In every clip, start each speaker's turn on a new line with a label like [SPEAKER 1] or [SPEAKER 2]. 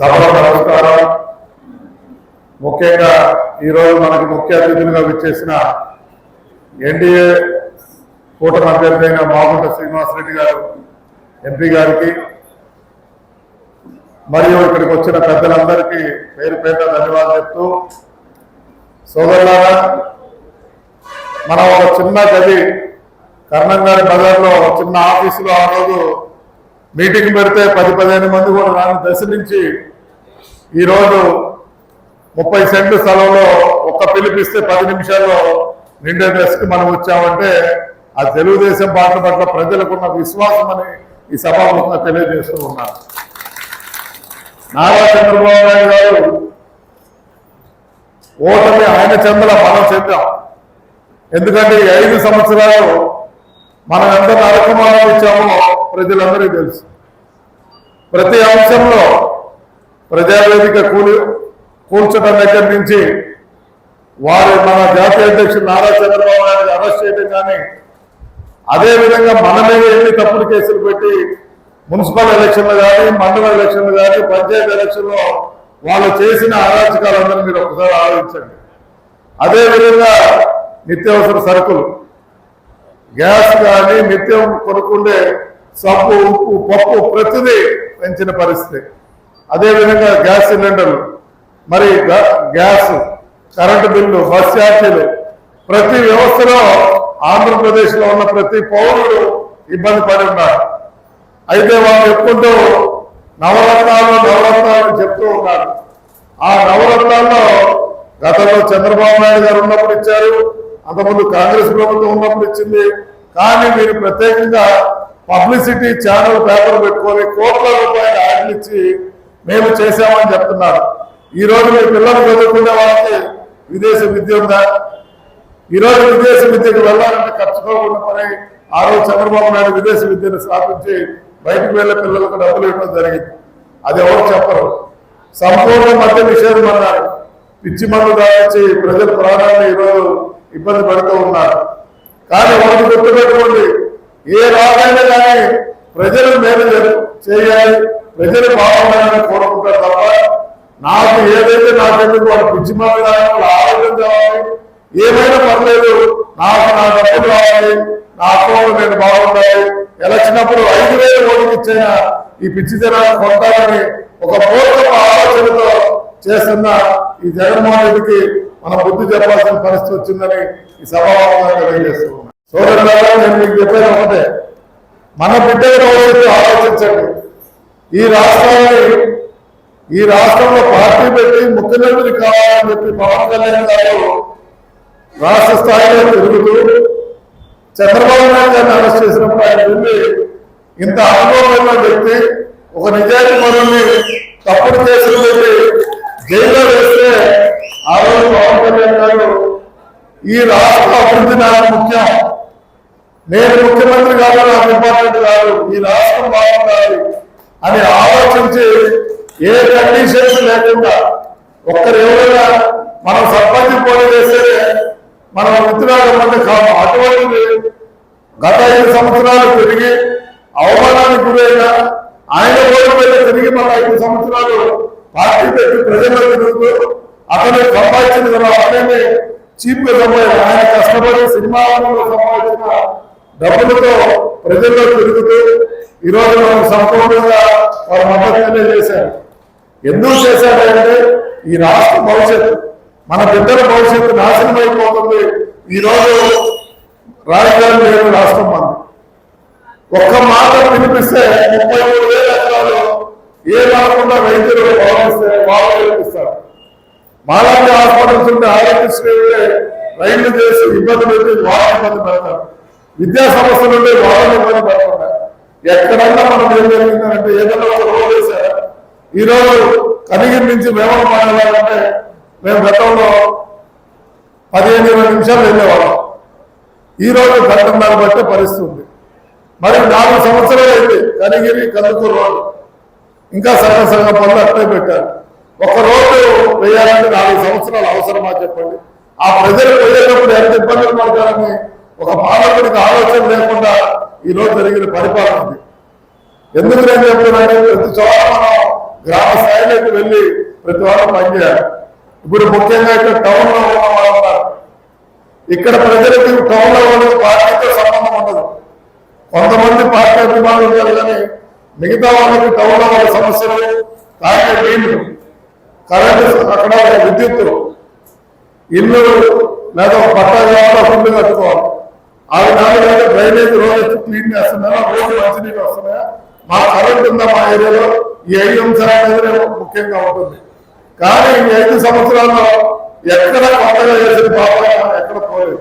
[SPEAKER 1] సభలో నమస్కారం. ముఖ్యంగా ఈరోజు మనకు ముఖ్య అతిథులుగా విచ్చేసిన ఎన్డీఏ కూటమి అభ్యర్థి అయిన మాగుంట శ్రీనివాసరెడ్డి గారు ఎంపీ గారికి మరియు ఇక్కడికి వచ్చిన పెద్దలందరికీ పేరు పేరున ధన్యవాదాలు చెప్తూ సోదరులారా మనం ఒక చిన్న గది కర్ణం గారి బజార్లో ఒక చిన్న ఆఫీసులో ఆ రోజు మీటింగ్ పెడితే పది పదిహేను మంది కూడా దాన్ని దర్శనించి ఈరోజు ముప్పై సెంట్లు స్థలంలో ఒక్క పిలిపిస్తే పది నిమిషాల్లో నిండే దశకి మనం వచ్చామంటే ఆ తెలుగుదేశం పార్టీ పట్ల ప్రజలకున్న విశ్వాసం అని ఈ సభాముఖంగా తెలియజేస్తూ ఉన్నాను. నారా చంద్రబాబు నాయుడు గారు ఓటమి ఆయన చెందల మనం చెందాం. ఎందుకంటే ఈ ఐదు సంవత్సరాలు మనం ఎంత నరకమానం ఇచ్చామో ప్రజలందరికీ తెలుసు. ప్రతి అంశంలో ప్రజావేదిక కూలి కూల్చడం దగ్గర నుంచి వారు మన జాతీయ అధ్యక్షుడు నారా చంద్రబాబు నాయుడు అరెస్ట్ చేయడం కానీ అదేవిధంగా మన మీద ఎన్ని తప్పుడు కేసులు పెట్టి మున్సిపల్ ఎలక్షన్లు కానీ మండల ఎలక్షన్లు కానీ పంచాయతీ ఎలక్షన్లో వాళ్ళు చేసిన అరాచకాలందరూ మీరు ఒకసారి ఆలోచించండి. అదేవిధంగా నిత్యావసర సరుకులు. గ్యాస్ కానీ నిత్యం కొనుక్కుండే సబ్బు ఉప్పు పప్పు ప్రతిదీ పెంచిన పరిస్థితి. అదేవిధంగా గ్యాస్ సిలిండర్లు. మరి గ- గ్యాస్ కరెంటు బిల్లు బస్ ఛార్జీలు ప్రతి వ్యవస్థలో ఆంధ్రప్రదేశ్లో ఉన్న ప్రతి పౌరుడు ఇబ్బంది పడి ఉన్నారు. అయితే వాళ్ళు చెప్పుకుంటూ నవరత్నాలు నవరత్నాలు అని చెప్తూ ఉన్నారు. ఆ నవరత్నాల్లో గతంలో చంద్రబాబు నాయుడు గారు ఉన్నప్పుడు ఇచ్చారు అంతకుముందు కాంగ్రెస్ ప్రభుత్వం ఉన్నప్పుడు ఇచ్చింది. కానీ మీరు ప్రత్యేకంగా పబ్లిసిటీ ఛానల్ పేపర్ పెట్టుకొని కోట్ల రూపాయలు యాడ్లు ఇచ్చి మేము చేశామని చెప్తున్నారు. ఈ రోజు మీ పిల్లలు చదువుకునే వాళ్ళకి విదేశ విద్య ఉందా? ఈ రోజు విదేశీ విద్యకు వెళ్ళాలంటే ఖర్చుకోకుండా పని. ఆ రోజు చంద్రబాబు నాయుడు విదేశీ విద్యను స్థాపించి బయటకు వెళ్ళే పిల్లలకు డబ్బులు ఇవ్వడం జరిగింది. అది ఎవరు చెప్పరు. సంపూర్ణ మధ్య నిషేధం అన్నారు. పిచ్చి మందు దాచి ప్రజల ప్రాణాన్ని ఈరోజు ఇబ్బంది పడుతూ ఉన్నారు. కానీ ఒకటి గుర్తుపెట్టుకోండి. ఏ రాజైనా కానీ ప్రజలు మేలు చేయాలి. ప్రజలు బాగుండాలని కోరుకుంటారు తప్ప నాకు ఏదైతే నాకెందుకు వాళ్ళు పిచ్చి మందు రావాలి వాళ్ళ ఆరోగ్యం కావాలి. ఏమైనా పర్లేదు నాకు నా డబ్బులు రావాలి నా అకౌంట్ నేను బాగుండాలి. ఎలక్షన్ అప్పుడు ఐదు వేలు ఓటుకి ఇచ్చిన ఈ పిచ్చి జనాలు కొంటారని ఒక పూర్వక ఆలోచనతో చేస్తున్న ఈ జగన్మోహన్ రెడ్డికి మనం బుద్ధి చెప్పాల్సిన పరిస్థితి వచ్చిందని ఈ సభాభంగా తెలియజేస్తున్నాను. సోదరులారా నేను మీకు చెప్పేది ఒకటే. మన బిడ్డల భవిష్యత్తు ఆలోచించండి ఈ రాష్ట్రాన్ని ఈ రాష్ట్రంలో పార్టీ పెట్టి ముఖ్యమంత్రి కావాలని చెప్పి పవన్ కళ్యాణ్ గారు రాష్ట్ర స్థాయిలో తిరుగుతూ చంద్రబాబు నాయుడు గారిని అరెస్ట్ చేసినప్పుడు ఆయన వెళ్ళి ఇంత అనుభవం వ్యక్తి ఒక నిజాయితీ మనల్ని తప్పుడు కేసులు పెట్టి జైల్లో వేస్తే ఆ రోజు పవన్ కళ్యాణ్ గారు ఈ రాష్ట్ర అభివృద్ధి నాకు ముఖ్యం. నేను ముఖ్యమంత్రి కాదు నాకు ఇంపార్టెంట్ కాదు. ఈ రాష్ట్రం బాగుండాలి. అని ఆలోచించి ఏ కండిషన్స్ లేకుండా ఒక్కరు ఎవరైనా మనం సర్పంచ్ పోటీ చేస్తే మనం మిత్రులు మంది కాదు అటువంటి గత ఐదు సంవత్సరాలు తిరిగి అవమానానికి గురైన ఆయన ఓటు మీద తిరిగి మన ఐదు సంవత్సరాలు పార్టీ పెట్టి ప్రజల్లో తిరుగుతూ అతను సంపాదించిన అతనే చీప్గా సంపాదించిన ఆయన కష్టపడి సినిమా సంపాదించిన డబ్బులతో ప్రజల్లో తిరుగుతూ ఈరోజు మనం సంపూర్ణంగా వారు మద్దతు చేశారు. ఎందుకు చేశారంటే ఈ రాష్ట్ర భవిష్యత్తు మన బిడ్డల భవిష్యత్తు నాశనం అయిపోతుంది. ఈ రోజు రాజధాని లేని రాష్ట్రం మంది ఒక్క మాట వినిపిస్తే ముప్పై మూడు వేల ఎకరాలు ఏ రాకుండా రైతులు భావిస్తే వాళ్ళు వినిపిస్తారు. మాలాంటి హాస్పిటల్స్ ఉంటే ఆరోగ్యశ్రీ ఉంటే రైళ్ళు చేసి ఇబ్బంది పెట్టి వాళ్ళని ఇబ్బంది పెడతారు. విద్యా సంస్థ నుండి వాళ్ళని ఇబ్బంది పెడతారు ఎక్కడన్నా మనం ఏం జరిగిందంటే ఏదైనా ఒక రోజు వేసారు ఈ రోజు కనిగిరి నుంచి వేమన మాట్లాడాలంటే మేము గతంలో పదిహేను ఇరవై నిమిషాలు వెళ్ళేవాళ్ళం. ఈ రోజు గంటన్నర బట్టే పరిస్థితి ఉంది. మరి నాలుగు సంవత్సరాలు అయింది కనిగిరి కందుకూరు రోడ్డు. ఇంకా సగం సగం పనులు అట్లే పెట్టారు. ఒక రోడ్డు వేయాలంటే నాలుగు సంవత్సరాలు అవసరమా చెప్పండి? ఆ ప్రజలు వెళ్ళేటప్పుడు ఎంత ఇబ్బందులు పడతారని ఒక పాలకుడికి ఆలోచన లేకుండా ఈ రోజు జరిగిన పరిపాలన ఉంది ఎందుకు నేను చెప్తున్నాను ప్రతి చోట మనం గ్రామ స్థాయిలోకి వెళ్ళి ప్రతి వారం పనిచేయాలి. ఇప్పుడు ముఖ్యంగా ఇక్కడ టౌన్లో ఉన్న వాళ్ళు ఇక్కడ ప్రజలకు టౌన్లో వాళ్ళకి పార్టీతో సంబంధం ఉండదు. కొంతమంది పార్టీ అభిమానులు ఉంటారు కానీ మిగతా వాళ్ళకి టౌన్లో వాళ్ళ సమస్యలు తాగే నీళ్ళు కరెంటు అక్కడ విద్యుత్తు. ఇల్లు లేదా ఒక పట్టా కావాలా ఫుడ్ కట్టుకోవాలి. ఆరు నాలుగు డ్రైనేజ్ రోజు క్లీన్ చేస్తున్నారా రోజు మంచినీళ్ళు వస్తున్నాయా? మా కరెంట్ ఉందా మా ఏరియాలో? ఈ ఐదు అంశాల ముఖ్యంగా ఉంటుంది. కానీ ఈ ఐదు సంవత్సరాల్లో ఎక్కడ కొత్తగా చేసిన పాపం ఎక్కడ పోలేదు.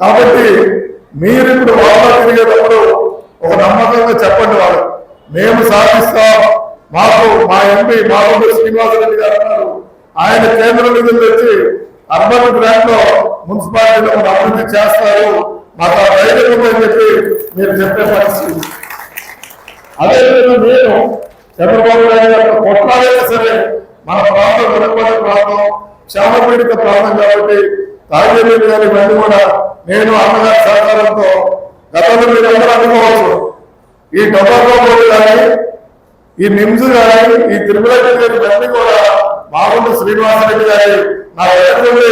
[SPEAKER 1] కాబట్టి మీరు ఇప్పుడు వాళ్ళ తిరిగేటప్పుడు ఒక నమ్మకంగా చెప్పండి వాళ్ళు. మేము సాధిస్తాం. మాకు మా ఎంపీ మాగుండు శ్రీనివాసరెడ్డి గారు అన్నారు ఆయన కేంద్ర నిధులు తెచ్చి అర్బన్ గ్రాండ్లో మున్సిపాలిటీలో అభివృద్ధి చేస్తారు. మాకు ఆ ధైర్యం ఉందని చెప్పి మీరు చెప్పే పరిస్థితి. అదేవిధంగా నేను చంద్రబాబు నాయుడు గారు కొట్లాడైనా సరే మన ప్రాంతం వెనుకబడిన ప్రాంతం క్షేమ పీడిత ప్రాంతం కాబట్టి తాగేపల్లి గారి ఇవన్నీ కూడా నేను అన్నగారి సహకారంతో గతంలో మీరు అందరూ అనుకోవచ్చు. ఈ టొబాకో బోర్డు కానీ ఈ నిమ్స్ కానీ ఈ తిరుమల గారి ఇవన్నీ కూడా మాగుండు శ్రీనివాసరెడ్డి గారి. నా ఎదుర్కొండి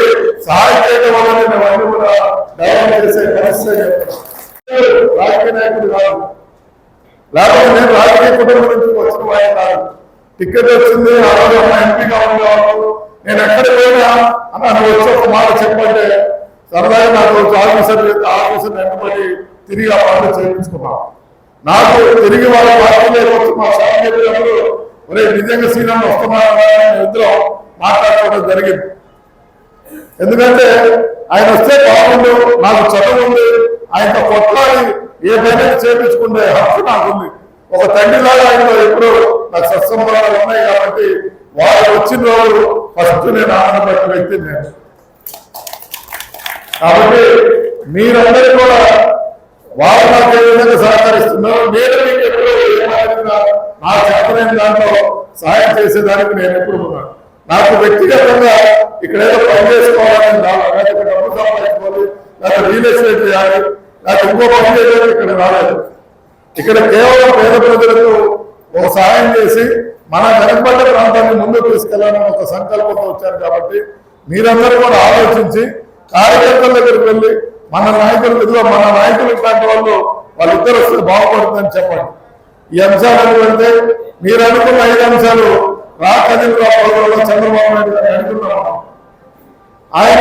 [SPEAKER 1] సహాయ చేయడం వల్ల నేను అన్ని కూడా డెవలప్ చేసే పరిస్థితి రాజకీయ నాయకుడు కాదు. లేకపోతే నేను రాజకీయ కుటుంబం నుంచి వచ్చిన వాడిని కాదు. టికెట్ వచ్చింది ఆ రోజు అమ్మ ఎంపీగా ఉండేవాళ్ళు. నేను ఎక్కడ పోయినా అన్న నువ్వు వచ్చి ఒక మాట చెప్పంటే సరదాగా నాకు ఆఫీసర్ చేస్తే ఆఫీసర్ వెంటబడి తిరిగి ఆ పనులు చేయించుకున్నాను నాకు తిరిగి వాళ్ళ పార్టీలోకి వచ్చి మా సార్ చెప్పినప్పుడు ఒరే నిజంగా సీనియర్ వస్తున్నారా ఇద్దరు మాట్లాడుకోవడం జరిగింది. ఎందుకంటే ఆయన వస్తే బాగుండు నాకు చదువు ఉంది ఆయనతో కొట్లాడి ఏ పని చేపించుకునే హక్కు నాకుంది. ఒక తండ్రిలాగా ఆయన ఎప్పుడు నాకు సత్సంబరాలు ఉన్నాయి కాబట్టి వాళ్ళు వచ్చిన రోజు ఫస్ట్ నేను ఆనందపడిన వ్యక్తి నేను. కాబట్టి మీరందరూ కూడా వాళ్ళు నాకు ఏ విధంగా సహకరిస్తున్నారో నేను మీకు ఎప్పుడు ఏమైనా దాంట్లో సహాయం చేసేదానికి నేను ఎప్పుడు ఉన్నాను. నాకు వ్యక్తిగతంగా ఇక్కడ ఏదో పని చేసుకోవాలని రావాలి డబ్బు సంపాదించుకోవాలి లేకపోతే రియల్ ఎస్టేట్ చేయాలి. లేకపోతే ఇంకో పని చేయాలి ఇక్కడ రాలేదు. ఇక్కడ కేవలం పేద ప్రజలకు ఒక సహాయం చేసి మన వెనకబడ్డ ప్రాంతాన్ని ముందుకు తీసుకెళ్ళాలని ఒక సంకల్పంతో వచ్చారు కాబట్టి మీరందరూ కూడా ఆలోచించి కార్యకర్తల దగ్గరికి వెళ్ళి మన నాయకులు ఇదిగో మన నాయకులు ఇట్లాంటి వాళ్ళు వాళ్ళిద్దరు వస్తే బాగుపడుతుందని చెప్పండి. ఈ అంశాలను వెళ్తే మీరు అనుకున్న ఐదు అంశాలు రాకదిలో చంద్రబాబు నాయుడు గారు అనుకున్నాం ఆయన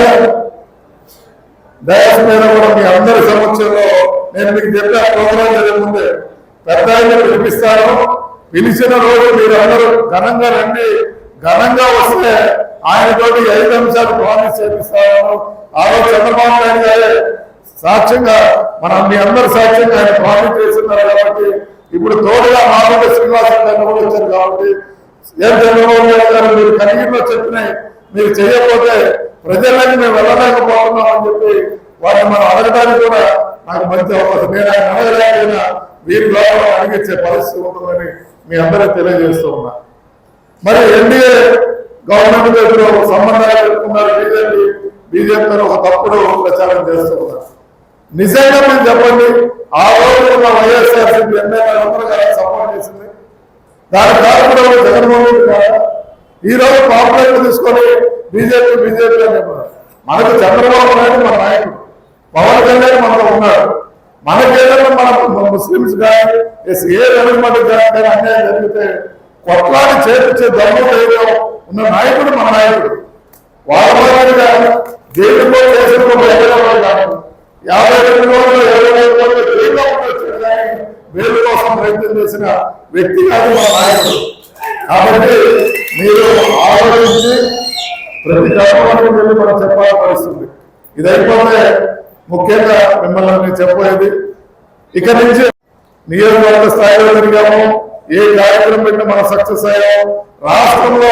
[SPEAKER 1] దయస్ మీద కూడా మీ అందరి సమక్షంలో నేను మీకు చెప్పే ప్రోగ్రాం జరిగే పెద్ద ఆయన పిలిపిస్తాను పిలిచిన రోజు మీరు అందరూ ఘనంగా రండి. ఘనంగా వస్తే ఆయనతోటి ఐదు అంశాలు ప్రామిస్ చేపిస్తాను ఆ రోజు చంద్రబాబు నాయుడు గారే సాక్ష్యంగా మన మీ అందరు సాక్ష్యంగా ఆయన ప్రామిస్ చేస్తున్నారు కాబట్టి ఇప్పుడు తోడుగా మామూలు శ్రీనివాసరెడ్డి గారు కూడా వచ్చారు కాబట్టి ఏం చంద్రబాబు గారు మీరు కలిగిలో చెప్పినాయి మీరు చేయకపోతే ప్రజలకి మేము వెళ్ళలేకపోతున్నాం అని చెప్పి వారిని మనం అడగడానికి కూడా నాకు మంచి అవకాశం. నేను ఆయన అడగలేకపోయినా వీరి ద్వారా అడిగించే పరిస్థితి ఉంటుందని మీ అందరికీ తెలియజేస్తూ ఉన్నా. మరి ఎన్డీఏ గవర్నమెంట్ దగ్గర ఒక సంబంధాలు పెట్టుకున్నారు. బీజేపీ బీజేపీ ఒక తప్పుడు ప్రచారం చేస్తూ ఉన్నారు. నిజంగా మీరు చెప్పండి ఆ రోజు ఉన్న వైఎస్ఆర్సీపీ ఎమ్మెల్యే అందరూ సపోర్ట్ చేసింది. దాని కారణం జగన్మోహన్ రెడ్డి ఈ రోజు పాపులర్ తీసుకొని బీజేపీ బీజేపీ అని మనకు చంద్రబాబు నాయుడు మన నాయకుడు. పవన్ కళ్యాణ్ మనలో ఉన్నాడు. మనకేదైనా మన ముస్లిమ్స్ కానీ ఏ డెవలప్మెంట్ కానీ అన్యాయం జరిగితే కొట్లాడి చేర్పించే దమ్ము ధైర్యం ఉన్న నాయకుడు మన నాయకుడు. వాళ్ళ కానీ జైలులో చేసిన బయటపడే కాదు యాభై రెండు రోజులు ఇరవై ఐదు రోజులు జైల్లో ఉండొచ్చు. కానీ కోసం ప్రయత్నం చేసిన వ్యక్తి కాదు మన నాయకుడు. కాబట్టి మీరు ఆలోచించి ప్రతి కార్యక్రమానికి వెళ్ళి మనం చెప్పాల్సిన పరిస్థితుంది ఇదైపోతే ముఖ్యంగా మిమ్మల్ని నేను చెప్పేది ఇక నుంచి నియోజకవర్గ స్థాయిలో తిరిగాము ఏ కార్యక్రమం పెట్టిన మనం సక్సెస్ అయ్యాము. రాష్ట్రంలో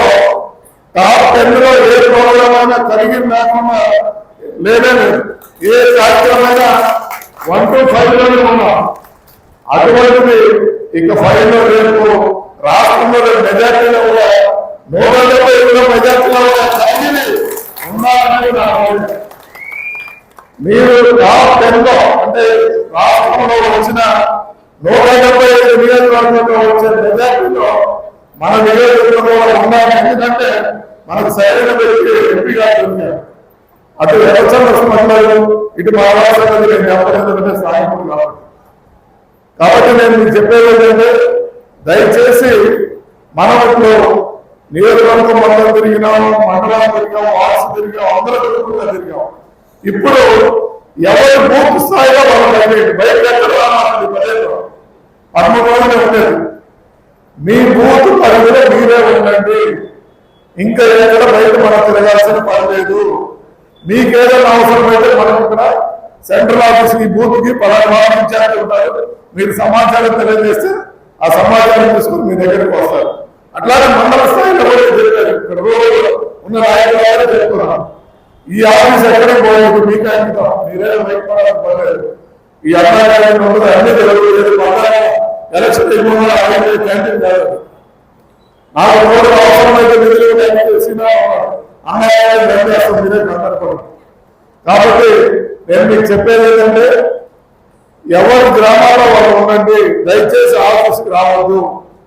[SPEAKER 1] టాప్ టెన్లో ఏ ప్రోగ్రామ్ అయినా కలిగి లేకుండా లేదే లేదు ఏ కార్యక్రమైనా వన్ టు ఫైవ్లోనే ఉన్నాం. అటువంటిది ఇక ఫైవ్లో రేపు రాష్ట్రంలో రేపు మెజార్టీలో కూడా నూట డెబ్బై ఐదులో మెజార్టీలో కూడా ఉన్నారని నా మీరు టాప్ టెన్లో అంటే రాష్ట్రంలో వచ్చిన నూట డెబ్బై ఐదు నియోజకవర్గంలో వచ్చిన మెజార్టీలో మన నియోజకవర్గంలో ఉన్నారని ఎందుకంటే మనకు సరైన వ్యక్తి ఎంపీగా ఉన్నారు అటు వ్యవసాయ మండలం ఇటు మహారాష్ట్ర నేను చెప్పలేదంటే సాయం కాబట్టి కాబట్టి నేను మీకు చెప్పేది ఏంటంటే దయచేసి మనం ఇప్పుడు నియోజకవర్గం మండలం తిరిగినాం మండలం తిరిగాం వాసు తిరిగాం అందరూ తిరుగుతుందా తిరిగాం. ఇప్పుడు ఎవరు బూత్ స్థాయిలో మనం తగ్గండి బయట ఎక్కడ ఉండేది. మీ బూత్ పరిధిలో మీరే ఉండండి. ఇంకా ఎక్కడ బయట మనం తిరగాల్సిన పని లేదు. మీకు ఏదైనా అవసరమైతే మనం ఇక్కడ సెంట్రల్ ఆఫీస్ ఈ బూత్కి పలానా ఇన్ఛార్జ్ ఉంటారు. మీరు సమాచారం తెలియజేస్తే ఆ సమాచారం తీసుకుని మీ దగ్గరకు వస్తారు. అట్లాగే మండల స్థాయిలో కూడా చెప్పారు ఇక్కడ ఉన్న నాయకులు వారే చెప్తున్నారు. ఈ ఆఫీస్ ఎక్కడికి పోలేదు? మీకు అంకితం మీరేదో భయపడాల్సిన పని ఈ అన్నాగారి ఉండదు అన్ని తెలియలేదు ఎలక్షన్ ఎక్కువ క్యాంటీన్ కాదు. నాకు రోజు అవసరమైతే కాబట్టి నేను మీకు చెప్పేది ఏంటంటే ఎవరు గ్రామాల్లో వాళ్ళు ఉండండి దయచేసి ఆఫీస్కి రావద్దు.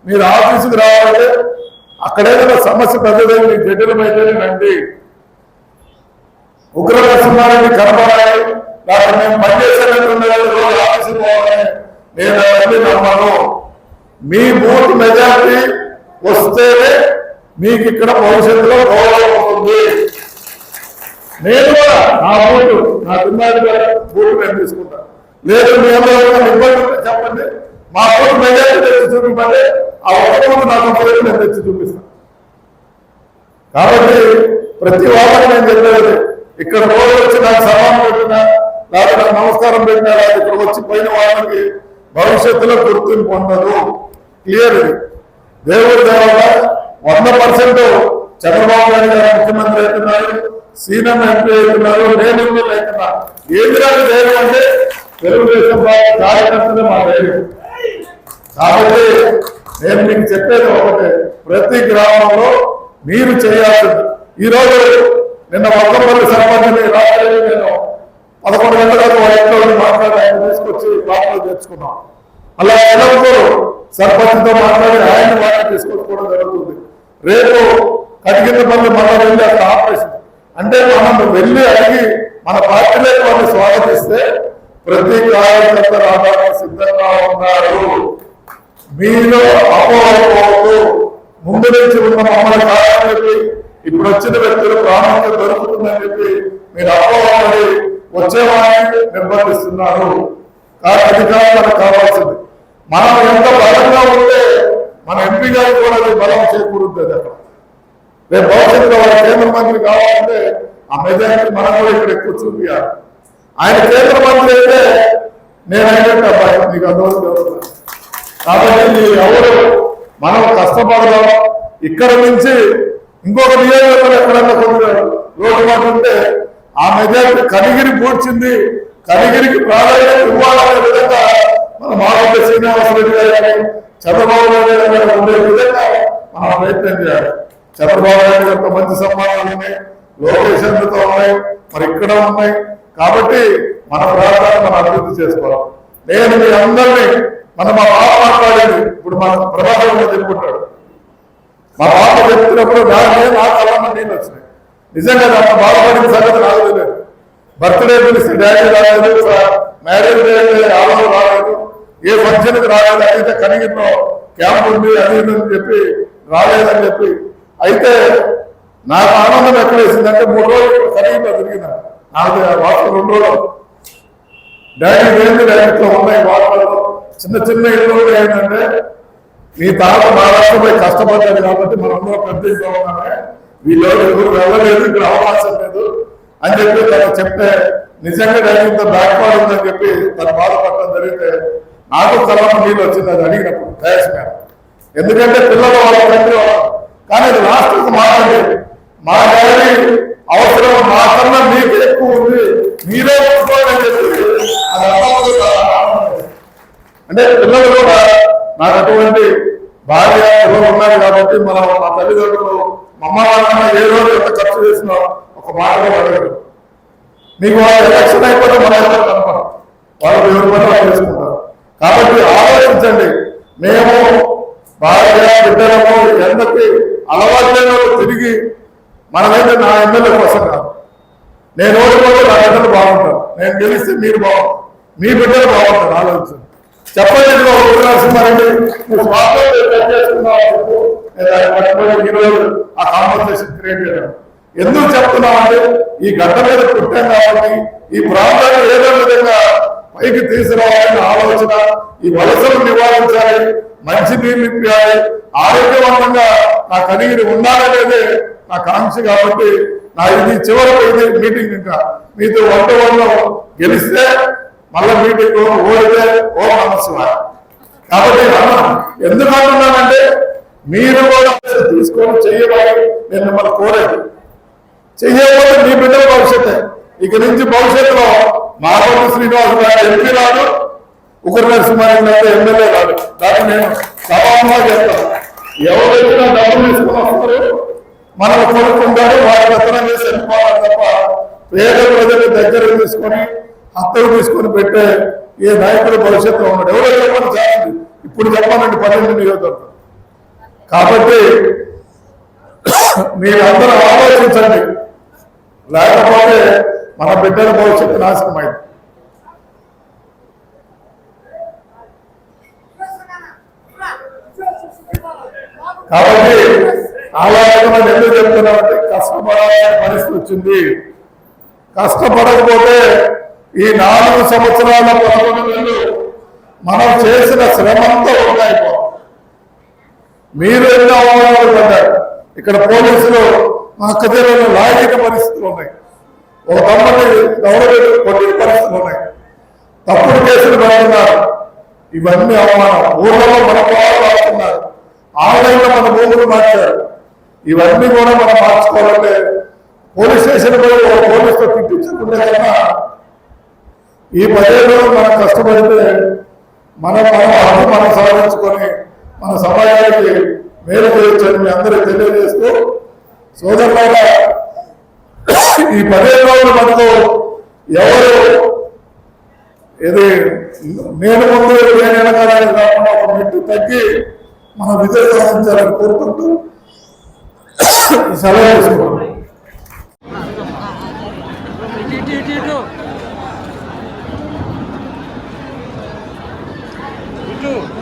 [SPEAKER 1] మీరు ఆఫీస్కి రావాలంటే అక్కడ ఏదైనా సమస్య పెద్దదైన మీకు జటిలమైతేనే రండి ఉగ్ర నరసింహారెడ్డి కనపడాలి లేకపోతే మేము పనిచేసేటటువంటి రోజు ఆఫీస్కి పోవాలని నేను అవన్నీ నమ్మను. మీ బూత్ మెజారిటీ వస్తేనే మీకు ఇక్కడ భవిష్యత్తులో గౌరవం ఉంటుంది నేను కూడా నా ఓటు నా పిల్లాడి ఓటు నేను తీసుకుంటాను లేదు మీ అందరూ ఇబ్బంది చెప్పండి. మా ఓటు మెజార్టీ తెచ్చి చూపించండి. ఆ ఒక్క నా నాకు నేను తెచ్చి చూపిస్తాను కాబట్టి ప్రతి వాళ్ళకి నేను చెప్పేది ఇక్కడ రోజు వచ్చి నాకు సమానం పెట్టినా లేకపోతే నమస్కారం పెట్టినా లేదా ఇక్కడ వచ్చి పోయిన వాళ్ళకి భవిష్యత్తులో గుర్తింపు ఉండదు. క్లియర్ దేవుడి దేవత వంద పర్సెంట్ చంద్రబాబు నాయుడు గారు ముఖ్యమంత్రి అవుతున్నారు. సీనం ఎంపీ అవుతున్నారు నేను లేకున్నా ఏమిరాని ధైర్యం అంటే తెలుగుదేశం పార్టీ కార్యకర్తలే మా ధైర్యం. కాబట్టి నేను మీకు చెప్పేది ఒకటే ప్రతి గ్రామంలో మీరు చేయాల్సింది. ఈరోజు నిన్న వక్కపల్లి సంబంధించి రాత్రి నేను పదకొండు గంటలకు ఇంట్లో మాట్లాడి ఆయన తీసుకొచ్చి లోపల తెచ్చుకున్నాం. అలా ఎలవకూరు సర్పంచ్తో మాట్లాడి ఆయన వాళ్ళని తీసుకొచ్చుకోవడం జరుగుతుంది. రేపు కటికింద పనులు మళ్ళీ వెళ్ళి అక్కడ ఆపరేషన్. అంటే మనం వెళ్ళి అడిగి మన పార్టీలోకి వాళ్ళు స్వాగతిస్తే ప్రతి కార్యకర్త రావడానికి సిద్ధంగా ఉన్నారు. మీలో అపోహపోవద్దు ముందు నుంచి ఉన్న మమ్మల్ని కాదని చెప్పి ఇప్పుడు వచ్చిన వ్యక్తులు ప్రాముఖ్యత దొరుకుతుందని చెప్పి మీరు అపోహపడి వచ్చేవాడిని నిర్బంధిస్తున్నారు. కానీ అది మనకు కావాల్సింది. మనం ఎంత బలంగా ఉంటే మన ఎంపీ గారికి కూడా బలం చేకూరుతుంది అక్కడ. రేపు భవిష్యత్తులో వాళ్ళ కేంద్ర మంత్రి కావాలంటే ఆ మెజారిటీ మనం కూడా ఇక్కడ ఎక్కువ చూపించాలి ఆయన కేంద్ర మంత్రి అయితే నేను అయినట్టు అబ్బాయి నీకు అందులో కాబట్టి ఈ ఎవరు మనం కష్టపడదాం. ఇక్కడ నుంచి ఇంకొక నియోజకవర్గం ఎక్కడన్నా కొంచెం లోటుపాటు ఉంటే ఆ మెజారిటీ కనిగిరి పూడ్చింది కనిగిరికి ప్రాధాన్యత ఇవ్వాలనే విధంగా మన మాధవ శ్రీనివాసరెడ్డి గారు కానీ చంద్రబాబు నాయుడు గారు ఉండే విధంగా మనం ప్రయత్నం చేయాలి. చంద్రబాబు నాయుడు గారితో మంచి సంబంధాలు ఉన్నాయి లోకేషన్లతో ఉన్నాయి మరి ఇక్కడ ఉన్నాయి. కాబట్టి మన ప్రాంతాన్ని మనం అభివృద్ధి చేసుకోవాలి. నేను మీ అందరినీ మన మా బాబు మాట్లాడేది ఇప్పుడు మన ప్రభాకర్ చెప్పుకుంటాడు. మా బాబ చెప్తున్నప్పుడు నా నా కళ్ళ నేను వచ్చినాయి. నిజంగా నా బాధపడిన సంగతి రాలేదు బర్త్డే పిలిచి డాడీ రాలేదు మ్యారేజ్ డే ఆలో రాలేదు. ఏ ఫంక్షన్కి రాలేదు అయితే కనిగిరిలో క్యాంప్ ఉంది అది అని చెప్పి రాలేదని చెప్పి. అయితే నాకు ఆనందం ఎక్కడ వేసిందంటే మూడు రోజులు కనిగిరిలో తిరిగిన. నాలుగు వార్తలు రెండు రోజులు. డాడీ ఏంటి డాడీలో ఉన్నాయి వార్తలు? చిన్న చిన్న ఇల్లు కూడా ఏంటంటే మీ తాత మహారాష్ట్రపై కష్టపడ్డాడు కాబట్టి మనందరూ పెద్ద ఇంట్లో ఉన్నామే. వీళ్ళు ఎవరు వెళ్ళలేదు ఇక్కడ అవకాశం లేదు. అని చెప్పి తను చెప్తే నిజంగా జరిగింత బ్యాక్వర్డ్ ఉందని చెప్పి తను బాధపడటం జరిగితే నాకు తర్వాత నీళ్ళు వచ్చింది అది అడిగినప్పుడు. డయాస్ ఎందుకంటే పిల్లలు వాళ్ళ తండ్రి వాళ్ళు. కానీ అది లాస్ట్ మాట్లాడేది మా డాడీ అవసరం మా కన్నా మీకు ఎక్కువ ఉంది. మీరే ఒప్పుకోండి చెప్పి అది అంటే పిల్లలు కూడా నాకు అటువంటి భార్య ఎవరు ఉన్నారు కాబట్టి మనం మా తల్లిదండ్రులు మా అమ్మ వాళ్ళ ఏ రోజు ఎంత ఖర్చు చేసినా ఒక మాట కూడా అడగరు. మీకు వాళ్ళ ఎలక్షన్ అయిపోతే మన ఎవరు వాళ్ళు ఎవరి పని వాళ్ళు చేసుకుంటారు. కాబట్టి ఆలోచించండి. మేము భార్య బిడ్డలము ఎంతకి అలవాటు తిరిగి మనమైతే నా ఎమ్మెల్యే కోసం కాదు. నేను ఓడిపోతే నా బిడ్డలు బాగుంటారు. నేను గెలిస్తే మీరు బాగు మీ బిడ్డలు బాగుంటారు ఆలోచించండి. చెప్పండి ఇదిగో నరసింహారెడ్డి ఆ కాన్వర్సేషన్ క్రియేట్ చేయడం. ఎందుకు చెప్తున్నావు అంటే ఈ గడ్డ మీద పుట్టాం కాబట్టి ఈ ప్రాంతాన్ని ఏదో విధంగా పైకి తీసుకురావాలనే ఆలోచన ఈ వలసలు నివారించాలి మంచి నీళ్ళు ఇప్పాలి ఆరోగ్యవంతంగా నా కనిగిరి ఉండాలనేదే నా కాంక్ష కాబట్టి నా ఇది చివరి ఇది మీటింగ్ ఇంకా. మీతో వంట వల్ల గెలిస్తే మళ్ళీ మీటింగ్ ఓడితే ఓ నమస్కారం కాబట్టి అన్న ఎందుకు అంటున్నానంటే మీరు కూడా తీసుకొని చెయ్యమని నేను మిమ్మల్ని కోరేది చెయ్యకపోతే మీ బిడ్డల భవిష్యత్తే. ఇక నుంచి భవిష్యత్తులో మాధవ శ్రీనివాస్ గారు ఎంపీ రాడు ఉగ్ర నరసింహారెడ్డి అయితే ఎమ్మెల్యే రాడు దాన్ని నేను సభాముగా చేస్తాను ఎవరు వచ్చినా డబ్బులు తీసుకుని వస్తారు మనల్ని కొనుక్కుంటారు వారి పెత్తనం చేసి తప్ప పేద ప్రజలు దగ్గర తీసుకొని హత్తలు తీసుకొని పెట్టే ఏ నాయకుడు భవిష్యత్తులో ఉన్నాడు ఎవరో చెప్పండి చాలండి ఇప్పుడు చెప్పాలండి పన్నెండు నియోజకవర్గం కాబట్టి మీరందరూ ఆలోచించండి. లేకపోతే మన బిడ్డల భవిష్యత్తు నాశనమైంది కాబట్టి ఆలోచన ఎందుకు చెప్తున్నామంటే కష్టపడాల్సిన పరిస్థితి వచ్చింది. కష్టపడకపోతే ఈ నాలుగు సంవత్సరాల పదకొండు నెలలు మనం చేసిన శ్రమంతా ఉంటాయిపో మీరు ఎన్నో అవమానాలు పడ్డారు. ఇక్కడ పోలీసులు మా అక్క జిల్లాలో లాగిన పరిస్థితులు ఉన్నాయి. ఒక తమ్ముడిని గౌరవ కొట్టిన పరిస్థితులు ఉన్నాయి. తప్పుడు కేసులు పెడుతున్నారు. ఇవన్నీ అవమానం ఊళ్ళలో మన పొలాలు రాస్తున్నారు ఆన్లైన్ మన భూములు మార్చారు. ఇవన్నీ కూడా మనం మార్చుకోవాలంటే పోలీస్ స్టేషన్ పోయి ఒక పోలీసుతో తిట్టించకుండా కన్నా ఈ పదేళ్ళు మనం కష్టపడితే మనం మనం మనం సాధించుకొని మన సమాజానికి మేలు చేయొచ్చని మీ అందరికీ తెలియజేస్తూ సోదరులారా ఈ పదిహేను రోజులు మనకు ఎవరు ఇది నేను ముందు నేను వెనకాలని కాకుండా ఒక మెట్టు తగ్గి మన విజయ సాధించాలని కోరుకుంటూ
[SPEAKER 2] Thank itu